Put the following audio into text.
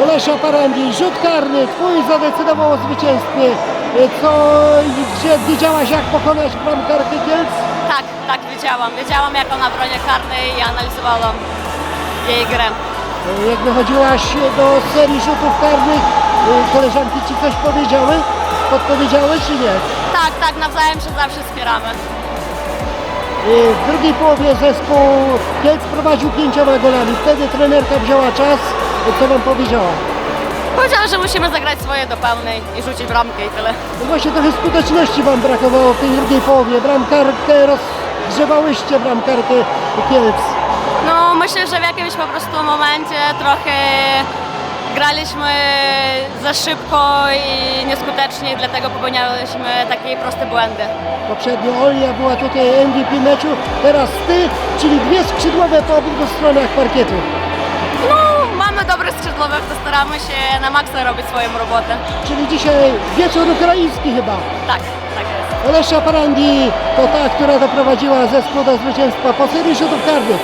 Olesza Parandi, rzut karny, twój zadecydował o zwycięstwie. E, Co, gdzie widziałaś jak pokonać bramkarkę Kielc? Tak, tak, wiedziałam. Wiedziałam, jak ona broni karnej i analizowałam jej grę. E, Jak dochodziłaś do serii rzutów karnych, e, koleżanki ci coś powiedziały? Podpowiedziały czy nie? Tak, tak, nawzajem się zawsze wspieramy. W drugiej połowie zespół Kielc prowadził pięcioma golami. Wtedy trenerka wzięła czas. Co wam powiedziała? Powiedziałam, że musimy zagrać swoje do pełnej i rzucić bramkę i tyle. No właśnie trochę skuteczności wam brakowało w tej drugiej połowie. Bramkarkę rozgrzewałyście bramkarkę Kielc. No myślę, że w jakimś po prostu momencie trochę graliśmy za szybko i nieskutecznie, dlatego popełnialiśmy takie proste błędy. Poprzednio Olia była tutaj MVP meczu, teraz ty, czyli dwie skrzydłowe po obydwu stronach parkietu. No, mamy dobre skrzydłowe, to staramy się na maksa robić swoją robotę. Czyli dzisiaj wieczór ukraiński chyba. Tak, tak jest. Olesza Parandi to ta, która doprowadziła zespół do zwycięstwa po serii rzutów karnych.